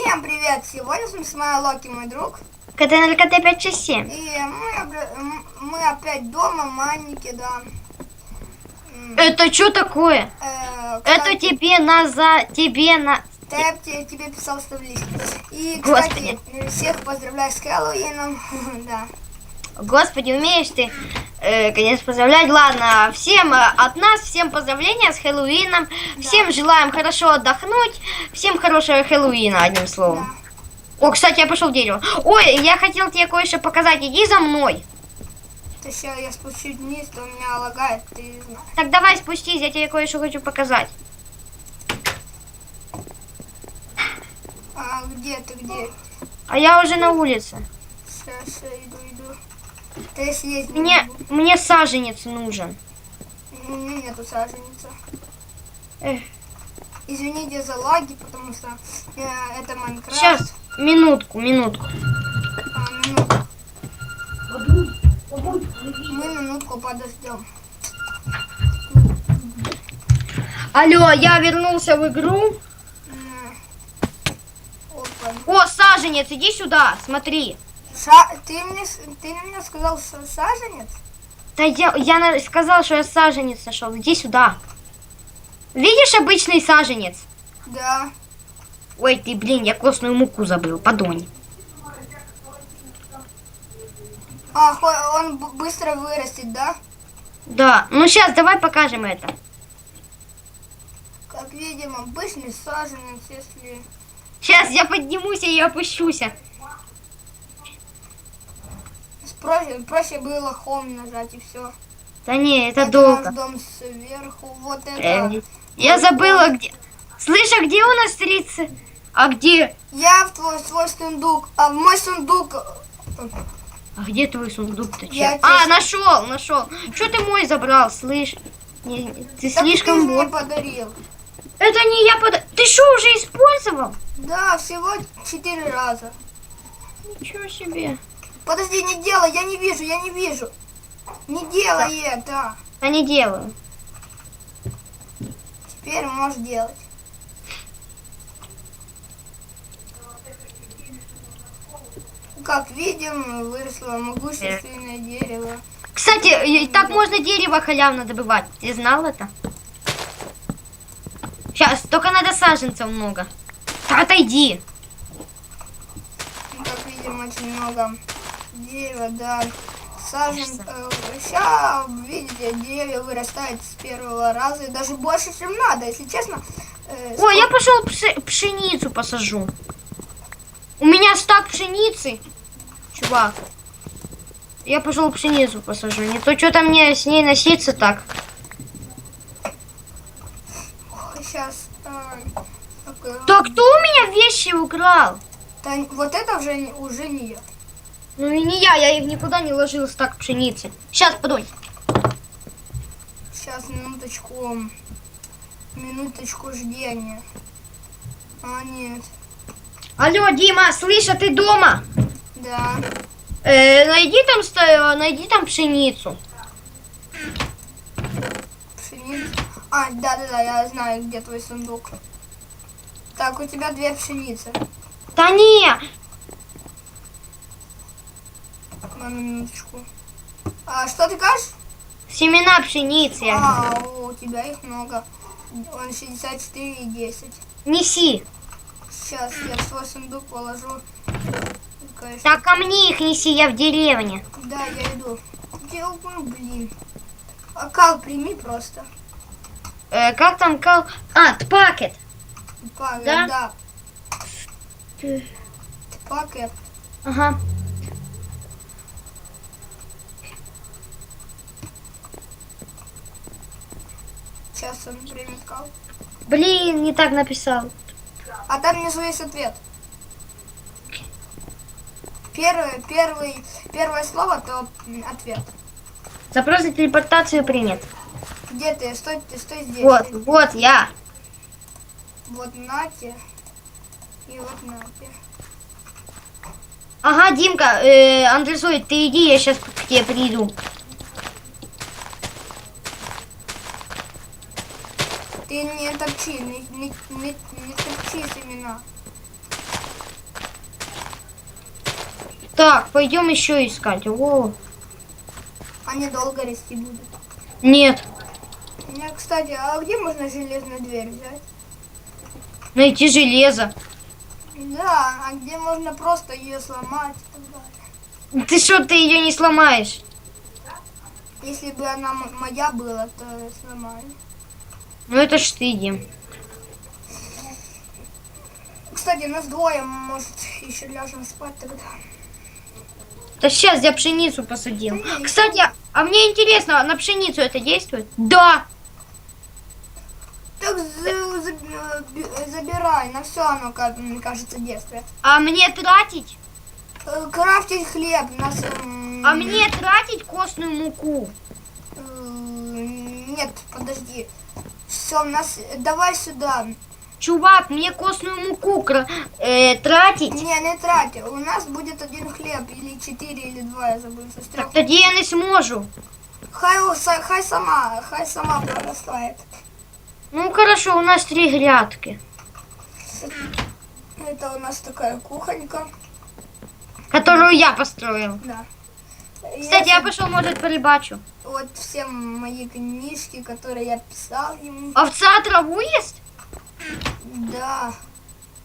Всем привет! Сегодня с вами Смайл Локи, мой друг. КТНЛКТ 567. И мы, мы опять дома, манники, да. Это что такое? э, Это кстати, тебе на за тебе на. я тебе, тебе писал что в листе. И, Господи. кстати, всех поздравляю с Хэллоуином. да. Господи, умеешь ты, э, конечно, поздравлять. Ладно, всем э, от нас, всем поздравления с Хэллоуином. Всем желаем хорошо отдохнуть. Всем хорошего Хэллоуина, одним словом. О, кстати, я пошел в дерево. Ой, я хотел тебе кое-что показать. Иди за мной. То сейчас я спущусь вниз, то у меня лагает, ты знаешь. Так давай спустись, я тебе кое-что хочу показать. А где ты, где? А я уже на улице. Сейчас иду, иду. Я съездить не Мне, мне саженец нужен. У меня нету саженицы. Эх. Извините за лаги, потому что э, это Майнкрафт. Сейчас, минутку, минутку. А, минутку. Мы минутку подождем. Алло, я вернулся в игру. Опа. О, саженец, иди сюда, смотри. Ша- Ты мне, ты мне сказал са- саженец? Да я, я сказал, что я саженец нашел. Иди сюда. Видишь обычный саженец? Да. Ой, ты, блин, я костную муку забыл, подонь. А, он быстро вырастет, да? Да, ну сейчас давай покажем это. Как видим, обычный саженец, если... Сейчас я поднимусь и опущусь. Проще, проще было home нажать и все. Да не, это долго. наш дом сверху, вот это. Э, я забыла, где... Слышь, а где у нас 30? А где? Я в твой свой сундук, а в мой сундук... э, А где твой сундук-то? Я? А, тебе- нашел, нашел. Что ты мой забрал, слышь? Не, не, ты Так слишком... ты мне подарил. Это не я под... Ты что, уже использовал? Да, всего четыре раза. Ничего себе. Подожди, не делай, я не вижу, я не вижу. Не делай это. Я не делаю. Теперь можешь делать. Как видим, выросло могущественное дерево. Кстати, и так можно дерево халявно добывать. Ты знал это? Сейчас, только надо саженцев много. Да отойди. Ну, Как видим, очень много дерева, да. Сажен, сейчас, видите, дерево вырастает с первого раза и даже больше, чем надо, если честно. Э, Ой, я пошел пши- пшеницу посажу. У меня стак пшеницы. Чувак. Я пошел пшеницу посажу. Не то что-то мне с ней носиться так. Сейчас. Да кто у меня вещи украл? вот это уже, уже не я. Ну и не я, я их никуда не ложил стак пшеницы. Сейчас, подонь. Сейчас, минуточку. Минуточку ждения. А, нет. Алло, Дима, слышь, а ты дома? Да. Э, найди там, найди там пшеницу. Пшеница. А, да-да-да, я знаю, где твой сундук. Так, у тебя две пшеницы. Да не, На минуточку. А что ты кажешь? семена пшеницы. А, у тебя их много. Он 64 и 10. Неси. Сейчас я в свой сундук положу. Конечно. Так ко мне их неси, я в деревне. Да, я иду. Где, ну, блин. А кал прими просто. Э, как там кал... А, тпакет. Пакет, Да? да. Пакет. Ага. Сейчас он примет кал. Блин, не так написал. А там внизу есть ответ. Первый, первый, первое слово, то ответ. Запрос на телепортацию принят. Где ты? Стой, ты стой здесь. Вот, вот я. Вот нате. И вот нате. Ага, Димка, э, Андресой, ты иди, я сейчас к тебе приду. Ты не топчи, не, не, не, не топчи семена. Так, пойдем еще искать. О, Они долго расти будут. нет. Мне, кстати, а где можно железную дверь взять? Найти железо. Да, а где можно просто ее сломать. Ты что, ты ее не сломаешь? Если бы она моя была, то сломаю. Ну это ж ты, Дим. Кстати, нас двое, может, еще ляжем спать тогда. Да сейчас я пшеницу посадил. Кстати, а мне интересно, на пшеницу это действует? Да. Так за- за- э, забирай, на все оно, мне кажется, действие. А мне тратить? Э, Крафтить хлеб, нас... А мне тратить костную муку? э, Нет, подожди. Все, нас... Давай сюда. Чувак, мне костную муку э, тратить? Не, не трать. У нас будет один хлеб, или четыре, или два, я забыл, со Так тоді я не зможу. Хай, хай сама, хай сама прорастает. Ну хорошо, у нас три грядки, Это у нас такая кухонька. которую я построил. Да. Кстати, я пошел, может, порыбачу. Вот все мои книжки, которые я писал ему. Овца траву ест? Да.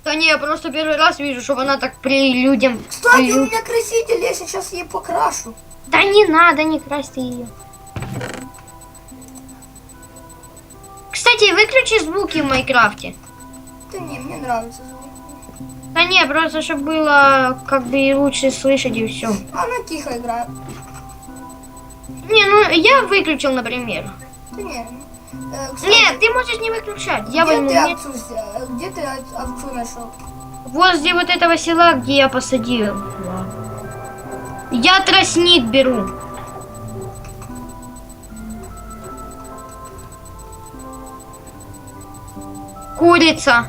Да не, я просто первый раз вижу, чтобы она так при людям... Кстати, у меня краситель, я сейчас ее покрашу. Да не надо, не крась ты ее. Кстати, выключи звуки в Майнкрафте. Да не, мне нравится звук. Да не, просто чтобы было как бы лучше слышать и все. Она тихо играет. Не, ну я выключил, например. Да не. Э, кстати, Нет, ты можешь не выключать. Я где возьму ты нет. овцу, взя- где ты ов- овцу нашел? Возле вот этого села, где я посадил. Я тростник беру. Курица.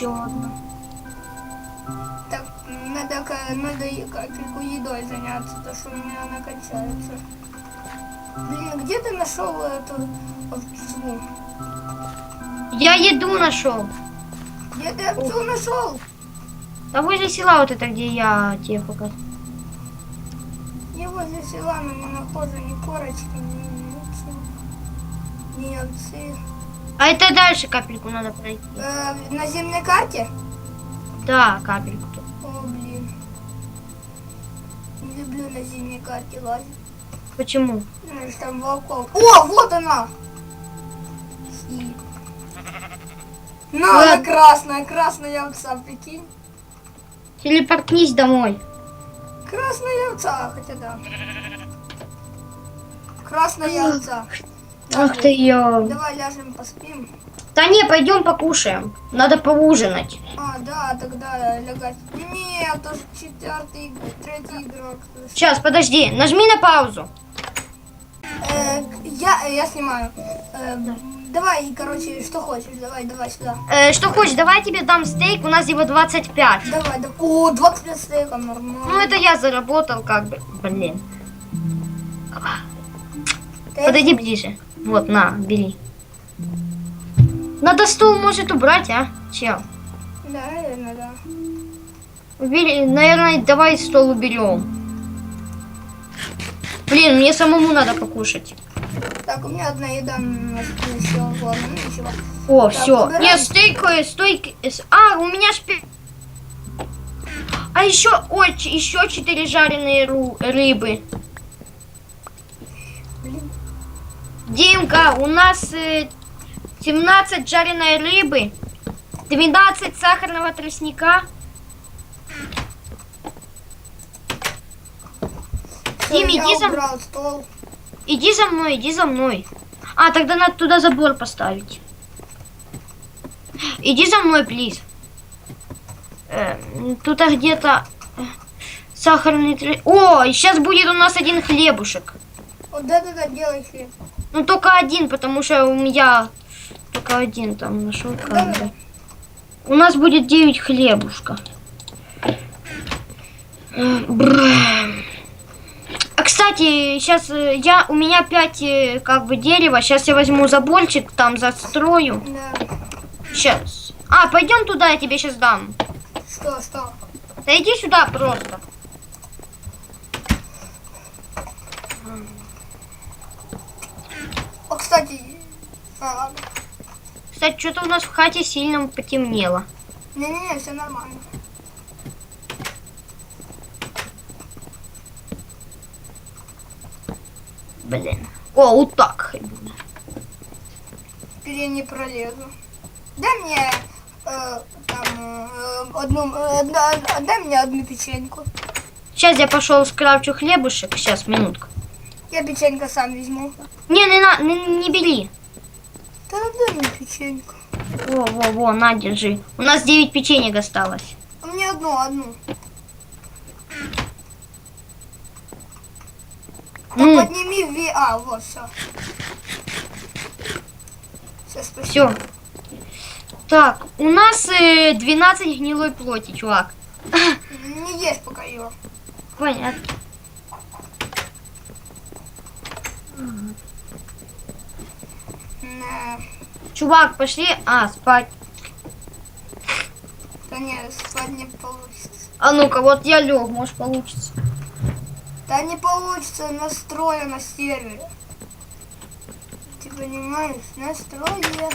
Еще одна. Так, надо, надо капельку едой заняться, то что у меня она кончается. Блин, где ты нашел эту овцу? Я еду нашел. Где ты овцу нашел? Да возле села вот это, где я тебе показал. Я возле села, но не нахожу ни корочки, ни овцы. Ни овцы. А это дальше капельку надо пройти. Э, на земной карте? Да, капельку. О, блин. Не люблю на зимней карте лазить. Почему? Знаешь, там волков. О, вот она! Си. Ну, она Ладно. красная, красная овца, прикинь. Телепортнись домой. Красная овца, хотя да. Красная овца. Ах ты ё. Давай ляжем поспим. Да не, пойдем покушаем. Надо поужинать. А, да, тогда лягать. Нет, тоже четвертый, третий игрок. Сейчас, подожди, нажми на паузу. Э, я, я снимаю. Э, давай, короче, что хочешь, давай, давай сюда. Э, что хочешь, давай я тебе дам стейк, у нас его 25. Давай, давай. О, 25 стейков, нормально. Ну это я заработал как бы. Блин. Подойди ближе. Вот, на, бери. Надо стол может убрать, а? Чел. Да, наверное, да. Убери, наверное, давай стол уберем. Блин, мне самому надо покушать. Так, у меня одна еда ладно, ну ничего. О, Так, все. убирай. Нет, стейк, э, А, у меня шпи... А еще, ой, еще четыре жареные ру- рыбы. Блин. Димка, у нас э, 17 жареной рыбы, 12 сахарного тростника. Дим, иди за- стол. Иди за мной, иди за мной. А, тогда надо туда забор поставить. Иди за мной, плиз. Э, тут где-то э, сахарный. О, сейчас будет у нас один хлебушек. Вот да-да-да, делай хлеб. Ну, только один, потому что у меня только один там нашел камеру. У нас будет 9 хлебушка. Э. А, кстати, сейчас я, у меня 5 как бы дерева. Сейчас я возьму заборчик, там застрою. Да. Сейчас. А, пойдем туда, я тебе сейчас дам. Что, что? Да иди сюда просто. Кстати, а, ладно. Кстати, что-то у нас в хате сильно потемнело. Не-не-не, все нормально. Блин. О, вот так. Теперь я не пролезу. Дай мне э, там э, одну, э, да- да- дай мне одну печеньку. Сейчас я пошел скрафчу хлебушек. Сейчас, минутку. Я печеньку сам возьму. Не, не, на, не, не бери. Да дай мне печеньку. Во, во, во, на, держи. У нас 9 печенек осталось. А Мне одну, одну. Да Ну, подними ви... А, вот, все. Все, спасибо. все. Так, у нас э, 12 гнилой плоти, чувак. Не ешь пока ее. Понятно. Чувак, пошли. А, спать. Да нет, спать не получится. А ну-ка, вот я лег, может получится. Да не получится настроя на сервере. Ты понимаешь, настрое.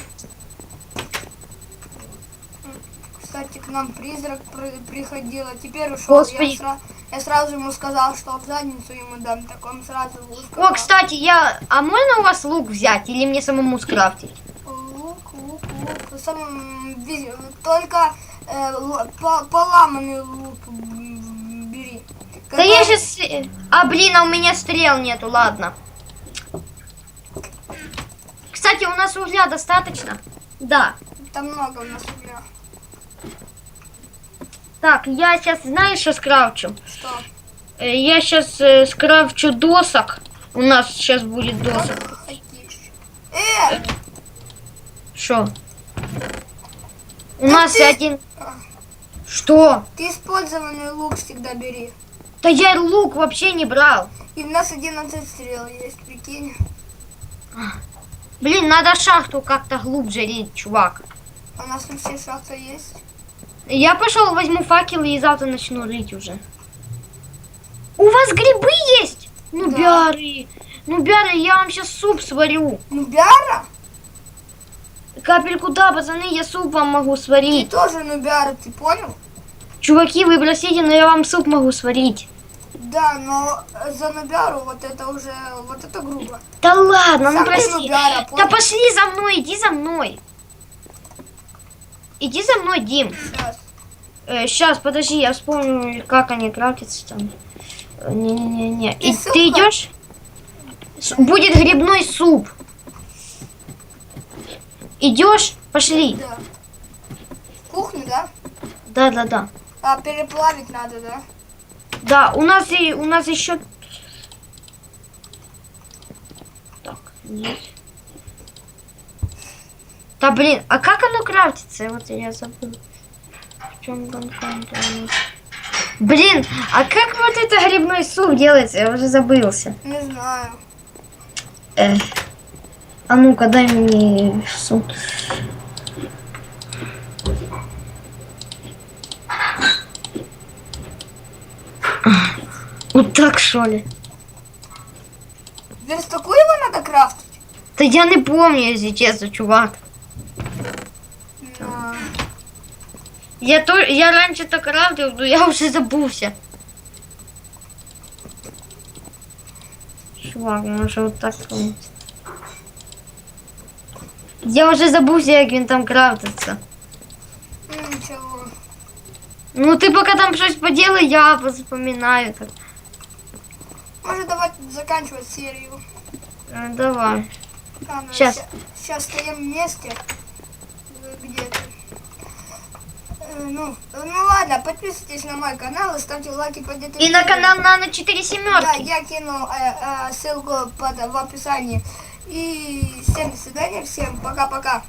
Кстати, к нам призрак при- приходил, а теперь ушел. Господи. Я, сра- я сразу ему сказал, что в задницу ему дам, так он сразу сказал. О, кстати, я... А можно у вас лук взять или мне самому скрафтить? Лук, лук, лук. Ви- только э, по- поломанный лук бери. Да я сейчас... А, блин, а у меня стрел нету, ладно. Кстати, у нас угля достаточно? Да. Там много у нас угля. Так, я сейчас, знаешь, что скрафчу? Что? Э, Я сейчас скрафчу досок. У нас сейчас будет досок. Э! Что? У нас ты- один... Что? Ты использованный лук всегда бери. Да я лук вообще не брал. И у нас 11 стрел есть, прикинь. Блин, надо шахту как-то глубже рить, чувак. У нас вообще шахта есть. Я пошел, возьму факел и завтра начну рыть уже. У вас грибы есть? Ну, Да. бяры. Ну, бяры, я вам сейчас суп сварю. Ну, Бяра? Капельку да, пацаны, я суп вам могу Ты сварить. тоже Нубяра, ты понял? Чуваки, вы простите, но я вам суп могу сварить. Да, но за Нубяру вот это уже, вот это грубо. Да ладно, ну Сам ты прости. Нубяра, Да пошли за мной, иди за мной. Иди за мной, Дим. Сейчас. сейчас, подожди, я вспомню, как они крафтятся там. Э, Не-не-не-не. И сука. ты идешь? Будет грибной суп. Идешь? Пошли. Да. Кухню, да? Да, да, да. А переплавить надо, да? Да, у нас и у нас еще. Так, есть. Да блин, а как оно крафтится? Вот я забыл. В чем конкретно? Блин, а как вот это грибной суп делается? Я уже забылся. Не знаю. Эх. А ну-ка, дай мне суп. Вот так, что ли? Верстаку его надо крафтить? Да я не помню, если честно, чувак. Да. Я, то, я раньше так крафтил, но я уже забылся. Чувак, може вот так. Я уже забувся, як він там крафтиться. Ну, Ничего. Ну ти поки там щось поділи, я запам'ятаю так. Может, давай заканчивать серию. Е, Давай. Ладно, Щас. Сейчас стоим вместе. Где ты? Э, Ну, ну ладно, подписывайтесь на мой канал и ставьте лайки под этим І на канал Нано 4 Да, семерки. я кину э, э, ссылку под, в описании. И всем до свидания, всем пока-пока.